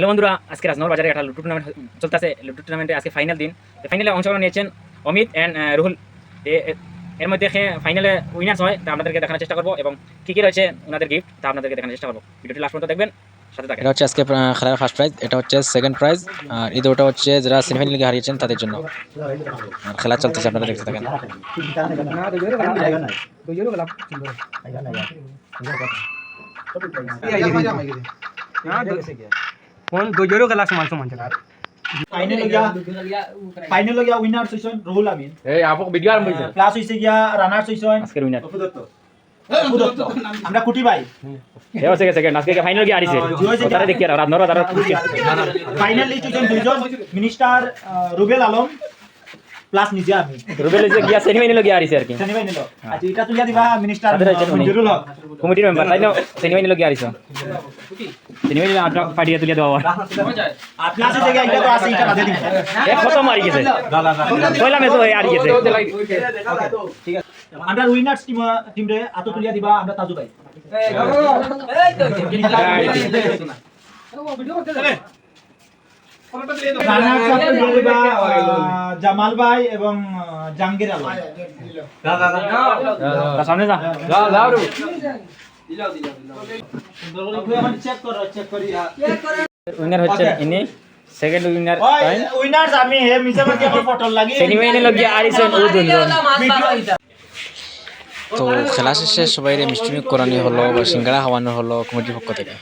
Hello বন্ধুরা আজকে রাজনগর বাজারে একটা লুটু টুর্নামেন্ট চলতেছে। লুটু টুর্নামেন্টে আজকে ফাইনাল দিন। ফাইনালে অংশগ্রহণ নিয়েছেন অমিত অ্যান্ড রুহুল। এর মধ্যে ফাইনালে উইনার্স হয় তা আপনাদেরকে দেখানোর চেষ্টা করব এবং কী কী রয়েছে ওনাদের গিফট তা আপনাদেরকে দেখানোর চেষ্টা করব। ভিডিওটি লাস্ট পর্যন্ত দেখবেন সাথে থাকেন। এটা হচ্ছে আজকে খেলার ফার্স্ট প্রাইজ এটা হচ্ছে সেকেন্ড প্রাইজ আর এই দুটো হচ্ছে যারা সেমিফাইনাল লিগে হারিয়েছেন তাদের জন্য। খেলা চলতেছে আপনারা দেখতে থাকেন। কোন গজরও গেলা সমান সমান ফাইনেল গিয়া ফাইনেল গিয়া উইনার্স হইছেন রুহুল আমিন এই আপক আরম্ভ হয়েছে প্লাস হইছে গিয়া রানার্স হইছেন আজকের উইনার অপু দত্ত আমরা কুটি ভাই এ হচ্ছে সেকেন্ড আজকে ফাইনাল গিয়ে হারিয়েছে তারা দেখি আর রাজনগর তারা ফাইনাল লিস্ট হইছেন দুইজন মিনিস্টার রুবেল আলম প্লাস নিজে আমি রুবেল যে গিয়া সেমিফাইনাল গিয়ে হারিয়েছে আর কি সেমি ফাইনাল আচ্ছা এটা তুলিয়া দিবা মিনিস্টার। মঞ্জুরুল হক কমিটির মেম্বার তাই না সেমিফাইনাল গিয়ে হারিয়েছে সেমিফাইনাল আপনার পাঠিয়ে তুলে দেওয়া আর প্লাস হইছে গিয়া এটা তো আছে এটা বাদে দিন এক খতম হারিয়ে গেছে পয়লা ম্যাচ হয়ে হারিয়ে গেছে ঠিক আছে আমরা উইনার্স টিম টিম রে আতো তুলিয়া দিবা আমরা তাজু ভাই আপ তুলিয়া দিবা আহ, জামাল ভাই এবং জাহাঙ্গীর আলম সামনে যা চেক করো চেক করি উইনার হচ্ছে ইনি সেকেন্ড উইনার উইনার্স আমি হে মিছে মাঝে আমার ফটো লাগি সেমিফাইনাল গিয়ে হারিয়েছেন ও দুজন তো খেলা শেষে সবাই মিষ্টি মুখ করানি হলো বা সিঙ্গারা খাওয়ানো হলো কমিটির পক্ষ থেকে।